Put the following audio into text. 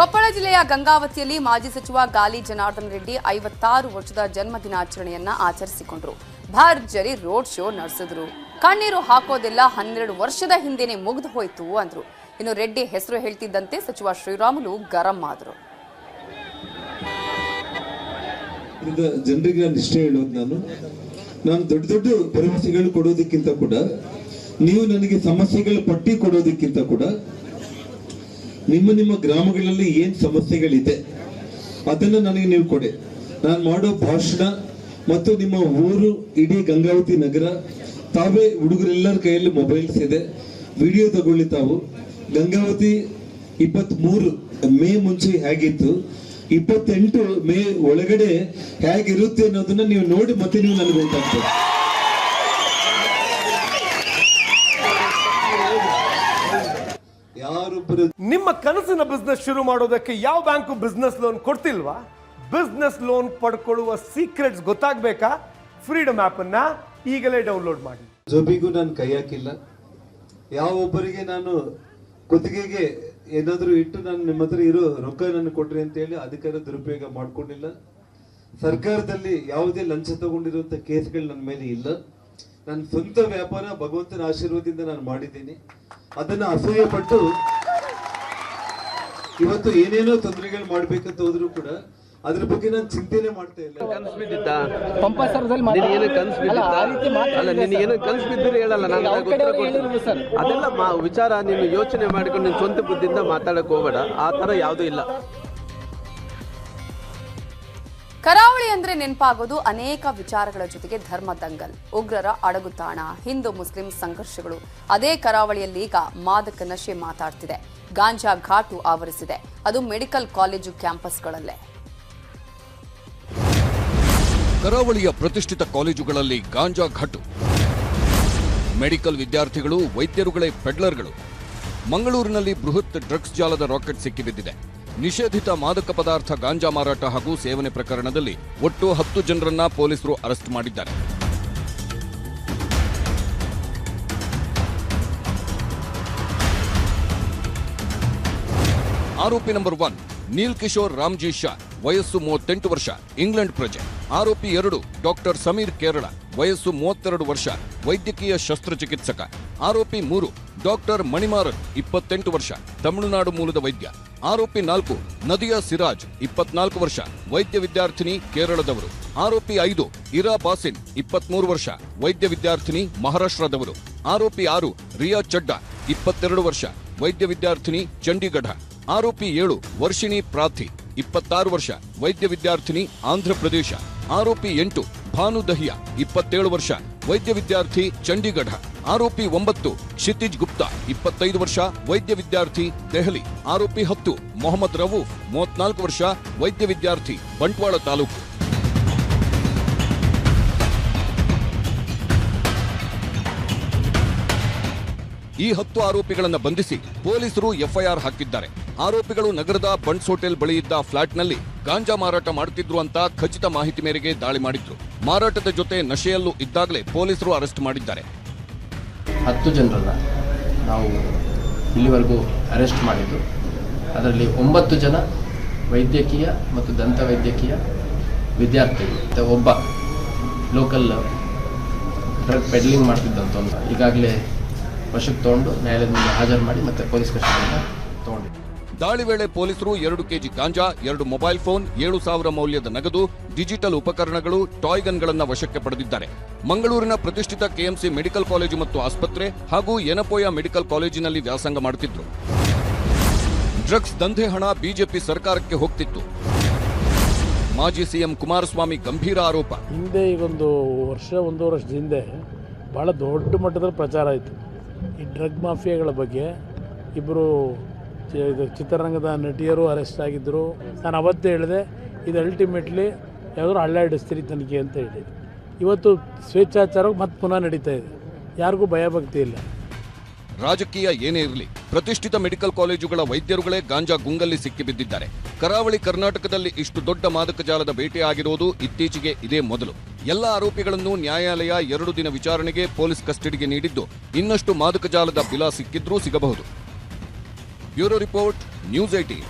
ಕೊಪ್ಪಳ ಜಿಲ್ಲೆಯ ಗಂಗಾವತಿಯಲ್ಲಿ ಮಾಜಿ ಸಚಿವ ಗಾಲಿ ಜನಾರ್ದನ ರೆಡ್ಡಿ ಐವತ್ತಾರು ವರ್ಷದ ಜನ್ಮ ದಿನಾಚರಣೆಯನ್ನ ಆಚರಿಸಿಕೊಂಡ್ರು. ಭರ್ಜರಿ ರೋಡ್ ಶೋ ನಡೆಸಿದ್ರು. ಕಣ್ಣೀರು ಹಾಕೋದೆಲ್ಲ ಹನ್ನೆರಡು ವರ್ಷದ ಹಿಂದೆನೆ ಮುಗಿದು ಹೋಯ್ತು ಅಂದ್ರು. ಇನ್ನು ರೆಡ್ಡಿ ಹೆಸರು ಹೇಳ್ತಿದ್ದಂತೆ ಸಚಿವ ಶ್ರೀರಾಮುಲು ಗರಂ ಆದರು. ಜನರಿಗೆ ನಾನು. ನಾನು ದೊಡ್ಡ ದೊಡ್ಡ ಭರವಸೆಗಳು ಕೊಡೋದಕ್ಕಿಂತ ಕೂಡ, ನೀವು ನನಗೆ ಸಮಸ್ಯೆಗಳ ಪಟ್ಟಿ ಕೊಡೋದಕ್ಕಿಂತ ಕೂಡ ನಿಮ್ಮ ನಿಮ್ಮ ಗ್ರಾಮಗಳಲ್ಲಿ ಏನ್ ಸಮಸ್ಯೆಗಳಿದೆ, ಅದನ್ನ ನನಗೆ ನೀವು ಕೊಡಿ. ನಾನು ಮಾಡೋ ಭಾಷಣ ಮತ್ತು ನಿಮ್ಮ ಊರು ಇಡೀ ಗಂಗಾವತಿ ನಗರ, ತಾವೇ ಹುಡುಗರೆಲ್ಲರ ಕೈಯಲ್ಲಿ ಮೊಬೈಲ್ಸ್ ಇದೆ. ವಿಡಿಯೋ ತಗೊಳ್ಳಿ ತಾವು. ಗಂಗಾವತಿ ಇಪ್ಪತ್ತ್ ಮೂರು ಮೇ ಮುಂಚೆ ಹೇಗಿತ್ತು, ಇಪ್ಪತ್ತೆಂಟು ಮೇ ಒಳಗಡೆ ಹೇಗಿರುತ್ತೆ ಅನ್ನೋದನ್ನ ನೀವು ನೋಡಿ ಮತ್ತೆ ನೀವು ನನಗೆ ಗೊತ್ತಾಗ್ತದೆ. ನಿಮ್ಮ ಕನಸಿನ ಬಿಸ್ನೆಸ್ ಶುರು ಮಾಡೋದಕ್ಕೆ ಯಾವ ಬ್ಯಾಂಕು ಬಿಸ್ನೆಸ್ ಲೋನ್ ಕೊಡ್ತಿಲ್ವಾ? ಬಿಸ್ನೆಸ್ ಲೋನ್ ಪಡ್ಕೊಳ್ಳುವ ಸೀಕ್ರೆಟ್ಸ್ ಗೊತ್ತಾಗಬೇಕಾ? ಫ್ರೀಡಮ್ ಅನ್ನ ಈಗಲೇ ಡೌನ್ಲೋಡ್ ಮಾಡಿ. ಜೊಬಿಗೂ ನಾನು ಕೈ ಹಾಕಿಲ್ಲ. ಯಾವ ಒಬ್ಬರಿಗೆ ನಾನು ಕುತ್ತಿಗೆಗೆ ಏನಾದರೂ ಇಟ್ಟು ನಾನು ನಿಮ್ಮ ಹತ್ರ ಇರೋ ರೊಕ್ಕ ನಾನು ಕೊಡ್ರಿ ಅಂತ ಹೇಳಿ ಅಧಿಕಾರ ದುರುಪಯೋಗ ಮಾಡ್ಕೊಂಡಿಲ್ಲ. ಸರ್ಕಾರದಲ್ಲಿ ಯಾವುದೇ ಲಂಚ ತಗೊಂಡಿರುವಂಥ ಕೇಸ್ಗಳು ನನ್ನ ಮೇಲೆ ಇಲ್ಲ. ನನ್ನ ಸ್ವಂತ ವ್ಯಾಪಾರ ಭಗವಂತನ ಆಶೀರ್ವಾದದಿಂದ ನಾನು ಮಾಡಿದ್ದೀನಿ. ಅದನ್ನ ಅಸೂಯೆ ಪಟ್ಟು ಇವತ್ತು ಏನೇನೋ ತೊಂದರೆಗಳು ಮಾಡ್ಬೇಕಂತ ಹೋದ್ರು ಕೂಡ ಅದ್ರ ಬಗ್ಗೆ ನಾನು ಚಿಂತೆನೆ ಮಾಡ್ತಾ ಇಲ್ಲ. ಕನ್ಸ್ ಬಿದ್ದಿತ್ತ? ಪಂಪಾಸರದಲ್ಲಿ ನಿನಗೇನು ಕನ್ಸ್ ಬಿದ್ದಿತ್ತ? ಅಲ್ಲ ನಿನಗೇನು ಕನ್ಸ್ ಬಿದ್ದರೆ ಹೇಳಲ್ಲ ನಾನು ಅದಕ್ಕೆ ಉತ್ತರ ಕಡೆಯವ್ರು ಕೊಡ್ತೀನಿ ಸರ್. ಅದೆಲ್ಲ ಮಾ- ವಿಚಾರ ನೀನು ಯೋಚನೆ ಮಾಡಿಕೊಂಡು ನಿನ್ ಸ್ವಂತ ಬುದ್ಧಿಯಿಂದ ಮಾತಾಡಕ್ ಹೋಗಬೇಡ. ಆ ತರ ಯಾವುದೂ ಇಲ್ಲ. ಕರಾವಳಿ ಅಂದ್ರೆ ನೆನಪಾಗೋದು ಅನೇಕ ವಿಚಾರಗಳ ಜೊತೆಗೆ ಧರ್ಮ ದಂಗಲ್. ಉಗ್ರರ ಅಡಗುತಾಣ ಹಿಂದೂ ಮುಸ್ಲಿಂ ಸಂಘರ್ಷಗಳು. ಅದೇ ಕರಾವಳಿಯಲ್ಲಿ ಈಗ ಮಾದಕ ನಶೆ ಮಾತಾಡ್ತಿದೆ. ಗಾಂಜಾ ಘಾಟು ಆವರಿಸಿದೆ. ಅದು ಮೆಡಿಕಲ್ ಕಾಲೇಜು ಕ್ಯಾಂಪಸ್ಗಳಲ್ಲೇ. ಕರಾವಳಿಯ ಪ್ರತಿಷ್ಠಿತ ಕಾಲೇಜುಗಳಲ್ಲಿ ಗಾಂಜಾ ಘಾಟು. ಮೆಡಿಕಲ್ ವಿದ್ಯಾರ್ಥಿಗಳು, ವೈದ್ಯರುಗಳೇ, ಪೆಡ್ಲರ್ಗಳು. ಮಂಗಳೂರಿನಲ್ಲಿ ಬೃಹತ್ ಡ್ರಗ್ಸ್ ಜಾಲದ ರಾಕೆಟ್ ಸಿಕ್ಕಿಬಿದ್ದಿದೆ. ನಿಷೇಧಿತ ಮಾದಕ ಪದಾರ್ಥ ಗಾಂಜಾ ಮಾರಾಟ ಹಾಗೂ ಸೇವನೆ ಪ್ರಕರಣದಲ್ಲಿ ಒಟ್ಟು ಹತ್ತು ಜನರನ್ನ ಪೊಲೀಸರು ಅರೆಸ್ಟ್ ಮಾಡಿದ್ದಾರೆ. ಆರೋಪಿ ನಂಬರ್ ಒನ್, ನೀಲ್ ಕಿಶೋರ್ ರಾಮ್ಜಿ ಶಾ, ವಯಸ್ಸು ಮೂವತ್ತೆಂಟು ವರ್ಷ, ಇಂಗ್ಲೆಂಡ್ ಪ್ರಜೆ. ಆರೋಪಿ ಎರಡು, ಡಾಕ್ಟರ್ ಸಮೀರ್ ಕೇರಳ, ವಯಸ್ಸು ಮೂವತ್ತೆರಡು ವರ್ಷ, ವೈದ್ಯಕೀಯ ಶಸ್ತ್ರಚಿಕಿತ್ಸಕ. ಆರೋಪಿ ಮೂರು, ಡಾಕ್ಟರ್ ಮಣಿಮಾರನ್, ಇಪ್ಪತ್ತೆಂಟು ವರ್ಷ, ತಮಿಳುನಾಡು ಮೂಲದ ವೈದ್ಯ. ಆರೋಪಿ ನಾಲ್ಕು, ನದಿಯಾ ಸಿರಾಜ್, ಇಪ್ಪತ್ನಾಲ್ಕು ವರ್ಷ, ವೈದ್ಯ ವಿದ್ಯಾರ್ಥಿನಿ ಕೇರಳದವರು. ಆರೋಪಿ ಐದು, ಇರಾ ಬಾಸಿನ್, ಇಪ್ಪತ್ಮೂರು ವರ್ಷ, ವೈದ್ಯ ವಿದ್ಯಾರ್ಥಿನಿ ಮಹಾರಾಷ್ಟ್ರದವರು. ಆರೋಪಿ ಆರು, ರಿಯಾ ಚಡ್ಡಾ, ಇಪ್ಪತ್ತೆರಡು ವರ್ಷ, ವೈದ್ಯ ವಿದ್ಯಾರ್ಥಿನಿ ಚಂಡೀಗಢ. ಆರೋಪಿ ಏಳು, ವರ್ಷಿಣಿ ಪ್ರಾರ್ಥಿ, ಇಪ್ಪತ್ತಾರು ವರ್ಷ, ವೈದ್ಯ ವಿದ್ಯಾರ್ಥಿನಿ ಆಂಧ್ರಪ್ರದೇಶ ಆರೋಪಿ ಎಂಟು, ಭಾನು ದಹಿಯಾ, ಇಪ್ಪತ್ತೇಳು ವರ್ಷ, ವೈದ್ಯ ವಿದ್ಯಾರ್ಥಿ ಚಂಡೀಗಢ. ಆರೋಪಿ ಒಂಬತ್ತು, ಕ್ಷಿತಿಜ್ ಗುಪ್ತಾ, ಇಪ್ಪತ್ತೈದು ವರ್ಷ, ವೈದ್ಯ ವಿದ್ಯಾರ್ಥಿ ದೆಹಲಿ. ಆರೋಪಿ ಹತ್ತು, ಮೊಹಮ್ಮದ್ ರವು ಮೂವತ್ನಾಲ್ಕು ವರ್ಷ, ವೈದ್ಯ ವಿದ್ಯಾರ್ಥಿ ಬಂಟ್ವಾಳ ತಾಲೂಕು. ಈ ಹತ್ತು ಆರೋಪಿಗಳನ್ನು ಬಂಧಿಸಿ ಪೊಲೀಸರು ಎಫ್ಐಆರ್ ಹಾಕಿದ್ದಾರೆ. ಆರೋಪಿಗಳು ನಗರದ ಬಂಟ್ಸ್ ಹೋಟೆಲ್ ಬಳಿ ಇದ್ದ ಫ್ಲಾಟ್ನಲ್ಲಿ ಗಾಂಜಾ ಮಾರಾಟ ಮಾಡುತ್ತಿದ್ರು ಅಂತ ಖಚಿತ ಮಾಹಿತಿ ಮೇರೆಗೆ ದಾಳಿ ಮಾಡಿದ್ರು. ಮಾರಾಟದ ಜೊತೆ ನಶೆಯಲ್ಲೂ ಇದ್ದಾಗಲೇ ಪೊಲೀಸರು ಅರೆಸ್ಟ್ ಮಾಡಿದ್ದಾರೆ. ಹತ್ತು ಜನರನ್ನ ನಾವು ಇಲ್ಲಿವರೆಗೂ ಅರೆಸ್ಟ್ ಮಾಡಿದ್ದು. ಅದರಲ್ಲಿ ಒಂಬತ್ತು ಜನ ವೈದ್ಯಕೀಯ ಮತ್ತು ದಂತ ವೈದ್ಯಕೀಯ ವಿದ್ಯಾರ್ಥಿಗಳು ಒಬ್ಬ ಲೋಕಲ್ ಡ್ರಗ್ ಪೆಡ್ಲಿಂಗ್ ಮಾಡ್ತಿದ್ದಂತ ಈಗಾಗಲೇ ವಶಕ್ಕೆ ತಗೊಂಡು ನ್ಯಾಯಾಲಯದ ಮುಂದೆ ಹಾಜರು ಮಾಡಿ ಮತ್ತೆ ಪೊಲೀಸ್ ಕಸ್ಟಡಿಯಿಂದ ತಗೊಂಡಿದ್ದೆ ದಾಳಿ ವೇಳೆ ಪೊಲೀಸರು ಎರಡು ಕೆಜಿ ಗಾಂಜಾ ಎರಡು ಮೊಬೈಲ್ ಫೋನ್ ಏಳು ಸಾವಿರ ಮೌಲ್ಯದ ನಗದು ಡಿಜಿಟಲ್ ಉಪಕರಣಗಳು ಟಾಯ್ ಗನ್ಗಳನ್ನು ವಶಕ್ಕೆ ಪಡೆದಿದ್ದಾರೆ. ಮಂಗಳೂರಿನ ಪ್ರತಿಷ್ಠಿತ ಕೆಎಂಸಿ ಮೆಡಿಕಲ್ ಕಾಲೇಜು ಮತ್ತು ಆಸ್ಪತ್ರೆ ಹಾಗೂ ಯನಪೋಯ ಮೆಡಿಕಲ್ ಕಾಲೇಜಿನಲ್ಲಿ ವ್ಯಾಸಂಗ ಮಾಡುತ್ತಿದ್ದರು ಡ್ರಗ್ಸ್ ದಂಧೆ ಹಣ ಬಿಜೆಪಿ ಸರ್ಕಾರಕ್ಕೆ ಹೋಗ್ತಿತ್ತು. ಮಾಜಿ ಸಿಎಂ ಕುಮಾರಸ್ವಾಮಿ ಗಂಭೀರ ಆರೋಪ. ಹಿಂದೆ ಈಗೊಂದು ವರ್ಷ ಒಂದು ವರ್ಷದ ಹಿಂದೆ ಬಹಳ ದೊಡ್ಡ ಮಟ್ಟದಲ್ಲಿ ಪ್ರಚಾರ ಆಯಿತು. ಈ ಡ್ರಗ್ ಮಾಫಿಯಾಗಳ ಬಗ್ಗೆ ಇಬ್ಬರು ಇದು ಚಿತ್ರರಂಗದ ನಟಿಯರು ಅರೆಸ್ಟ್ ಆಗಿದ್ದರು ನಾನು ಅವತ್ತೇ ಹೇಳಿದೆ, ಇದು ಅಲ್ಟಿಮೇಟ್ಲಿ ಯಾವುದಾದ್ರು ಹಳ್ಳ ತನಿಖೆ ಅಂತ ಹೇಳಿದೆ. ಇವತ್ತು ಸ್ವೇಚ್ಛಾಚಾರ ಮತ್ತೆ ಪುನಃ ನಡೀತಾ ಇದೆ. ಯಾರಿಗೂ ಭಯಭಕ್ತಿ ಇಲ್ಲ. ರಾಜಕೀಯ ಏನೇ ಇರಲಿ, ಪ್ರತಿಷ್ಠಿತ ಮೆಡಿಕಲ್ ಕಾಲೇಜುಗಳ ವೈದ್ಯರುಗಳೇ ಗಾಂಜಾ ಗುಂಗಲ್ಲಿ ಸಿಕ್ಕಿಬಿದ್ದಿದ್ದಾರೆ ಕರಾವಳಿ ಕರ್ನಾಟಕದಲ್ಲಿ ಇಷ್ಟು ದೊಡ್ಡ ಮಾದಕ ಜಾಲದ ಬೇಟೆ ಇತ್ತೀಚೆಗೆ ಇದೇ ಮೊದಲು. ಎಲ್ಲ ಆರೋಪಿಗಳನ್ನು ನ್ಯಾಯಾಲಯ ಎರಡು ದಿನ ವಿಚಾರಣೆಗೆ ಪೊಲೀಸ್ ಕಸ್ಟಡಿಗೆ ನೀಡಿದ್ದು ಇನ್ನಷ್ಟು ಮಾದಕ ಜಾಲದ ಬಿಲ ಸಿಕ್ಕಿದ್ರೂ ಸಿಗಬಹುದು. Bureau report, news eighteen